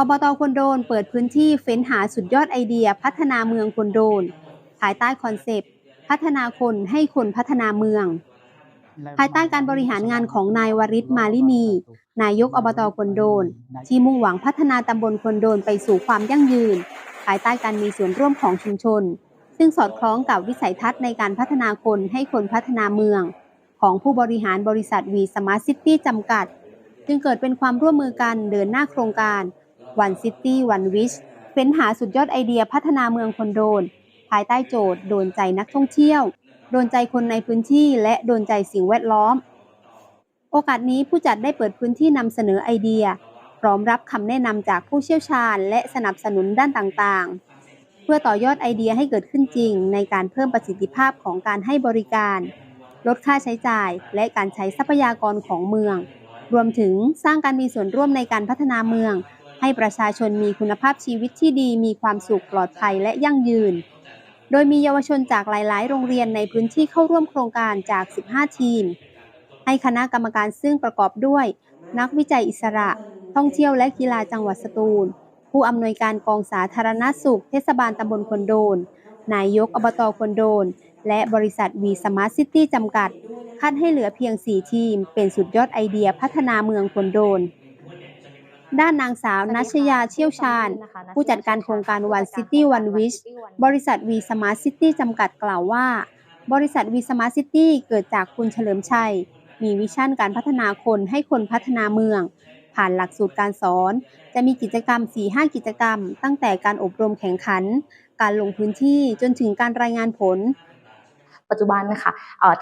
อบตคนโดนเปิดพื้นที่เฟ้นหาสุดยอดไอเดียพัฒนาเมืองคนโดน ภายใต้คอนเซปต์ พัฒนาคนให้คนพัฒนาเมือง ภายใต้การบริหารงานของนายวริศมาลิมี นายกอบตคนโดน ที่มุ่งหวังพัฒนาตำบลคนโดนไปสู่ความยั่งยืน ภายใต้การมีส่วนร่วมของชุมชน ซึ่งสอดคล้องกับวิสัยทัศน์ในการพัฒนาคนให้คนพัฒนาเมือง ของผู้บริหารบริษัทวีสมาร์ทซิตี้จำกัด จึงเกิดเป็นความร่วมมือกันเดินหน้าโครงการ One City One Wish เฟ้นหาสุดยอดไอเดียพัฒนาเมืองคนโดน ภายใต้โจทย์ โดนใจนักท่องเที่ยว โดนใจคนในพื้นที่ และโดนใจสิ่งแวดล้อม โอกาสนี้ผู้จัดได้เปิดพื้นที่นำเสนอไอเดีย พร้อมรับคำแนะนำจากผู้เชี่ยวชาญ และสนับสนุนด้านต่างๆ เพื่อต่อยอดไอเดียให้เกิดขึ้นจริง ในการเพิ่มประสิทธิภาพของการให้บริการ ลดค่าใช้จ่าย และการใช้ทรัพยากรของเมือง รวมถึงสร้างการมีส่วนร่วมในการพัฒนาเมือง ให้ประชาชนมีคุณภาพชีวิตที่ดี มีความสุขปลอดภัยและยั่งยืน โดยมีเยาวชนจากหลาย ๆ โรงเรียนในพื้นที่เข้าร่วมโครงการจาก 15 ทีม ให้คณะกรรมการซึ่งประกอบด้วย นักวิจัยอิสระ ท่องเที่ยวและกีฬาจังหวัดสตูล ผู้อำนวยการกองสาธารณสุข เทศบาลตำบลคนโดน นายกอบตคนโดน และบริษัทวีสมาร์ทซิตี้จำกัด คัดให้เหลือเพียง 4 ทีม เป็นสุดยอดไอเดียพัฒนาเมืองคนโดน ด้านนางสาวนัชยาเชี่ยวชาญ ผู้จัดการโครงการ One City One Wish บริษัทวีสมาร์ทซิตี้จำกัดกล่าวว่า บริษัทวีสมาร์ทซิตี้เกิดจากคุณเฉลิมชัย มีวิชั่นการพัฒนาคนให้คนพัฒนาเมือง ผ่านหลักสูตรการสอน จะมีกิจกรรม 4-5 กิจกรรม ตั้งแต่การอบรมแข่งขัน การลงพื้นที่จนถึงการรายงานผล ปัจจุบันนะคะ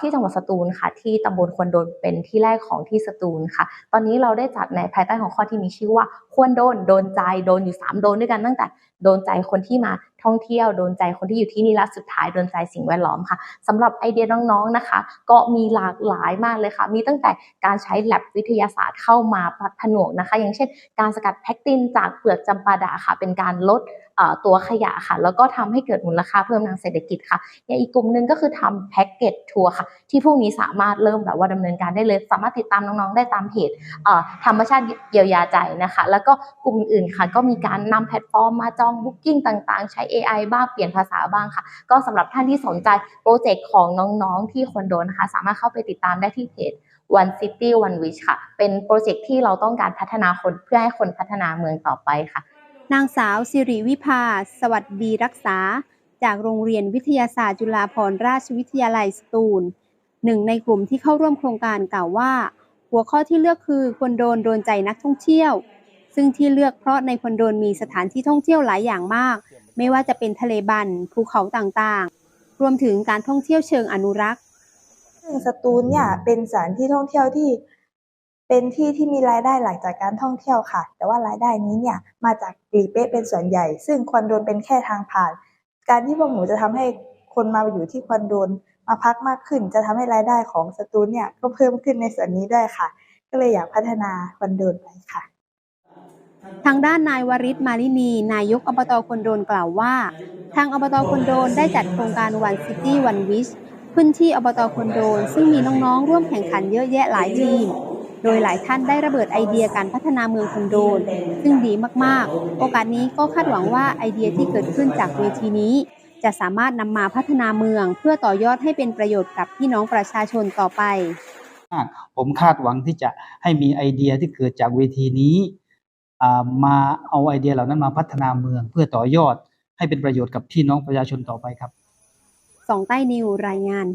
ที่จังหวัดสตูลค่ะ ที่ตำบลควรโดนเป็นที่แรกของที่สตูลค่ะ ตอนนี้เราได้จัดในภายใต้ของข้อที่มีชื่อว่าควรโดนโดนใจโดนอยู่สามโดนด้วยกันตั้งแต่โดนใจคนที่มาท่องเที่ยวโดนใจคนที่อยู่ที่นี่และสุดท้ายโดนใจสิ่งแวดล้อมค่ะสำหรับไอเดียน้องๆนะคะ ก็มีหลากหลายมากเลยค่ะ มีตั้งแต่การใช้แลบวิทยาศาสตร์เข้ามาผนวกนะคะ อย่างเช่น การสกัดแพคตินจากเปลือกจำปาดะค่ะ เป็นการลด ตัวขยะค่ะ แล้วก็ทำให้เกิดมูลค่าเพิ่มทางเศรษฐกิจค่ะอย่างอีกกลุ่มหนึ่งก็คือทำแพ็กเกจทัวร์ค่ะ ที่พวกนี้สามารถเริ่มแบบว่าดำเนินการได้เลย สามารถติดตามน้องๆได้ตามเพจธรรมชาติเยียวยาใจนะคะ แล้วก็กลุ่มอื่นค่ะ ก็มีการนำแพลตฟอร์มมาจองบุ๊กิ้งต่างๆ ใช้ AI บ้างเปลี่ยนภาษาบ้างค่ะ ก็สำหรับท่านที่สนใจโปรเจกต์ของน้องๆ ที่คอนโดนะคะ สามารถเข้าไปติดตามได้ที่เพจ One City One Wish ค่ะ เป็นโปรเจกต์ที่เราต้องการพัฒนาคนเพื่อให้คนพัฒนาเมืองต่อไปค่ะ นางสาวสิริวิภา สวัสดีรักษา จากโรงเรียนวิทยาศาสตร์จุฬาภรณราชวิทยาลัยสตูลหนึ่งในกลุ่มที่เข้าร่วมโครงการกล่าวว่า หัวข้อที่เลือกคือคนโดนโดนใจนักท่องเที่ยว ซึ่งที่เลือกเพราะในคนโดนมีสถานที่ท่องเที่ยวหลายอย่างมาก ไม่ว่าจะเป็นทะเลบันภูเขาต่างๆ รวมถึงการท่องเที่ยวเชิงอนุรักษ์ ซึ่งสตูลเนี่ยเป็นสถานที่ท่องเที่ยวที่ เป็นที่ที่มีรายได้หลักจากการท่องเที่ยวค่ะ แต่ว่ารายได้นี้เนี่ยมาจากกลีเป๊ะเป็นส่วนใหญ่ ซึ่งคอนโดนเป็นแค่ทางผ่าน การที่พวกหนูจะทำให้คนมาอยู่ที่คอนโดนมาพักมากขึ้น จะทำให้รายได้ของสตูลเนี่ยก็เพิ่มขึ้นในส่วนนี้ด้วยค่ะ ก็เลยอยากพัฒนาคอนโดนไปค่ะทางด้านนายวริศมาลินี นายกอบตคนโดนกล่าวว่า ทางอบตคนโดนได้จัดโครงการ One City One Wish พื้นที่อบตคนโดน ซึ่งมีน้องๆ ร่วมแข่งขันเยอะแยะหลายทีม โดยหลายท่านได้ระเบิดไอเดียการพัฒนาเมืองคนโดน ซึ่งดีมากๆ โอกาสนี้ก็คาดหวังว่าไอเดียที่เกิดขึ้นจากเวทีนี้ จะสามารถนำมาพัฒนาเมือง เพื่อต่อยอดให้เป็นประโยชน์กับพี่น้องประชาชนต่อไปผมคาดหวังที่จะให้มีไอเดียที่เกิดจากเวทีนี้อ่ามาเอาไอเดียเหล่านั้นมาพัฒนาเมือง เพื่อต่อยอดให้เป็นประโยชน์กับพี่น้องประชาชนต่อไปครับ สองใต้นิวรายงาน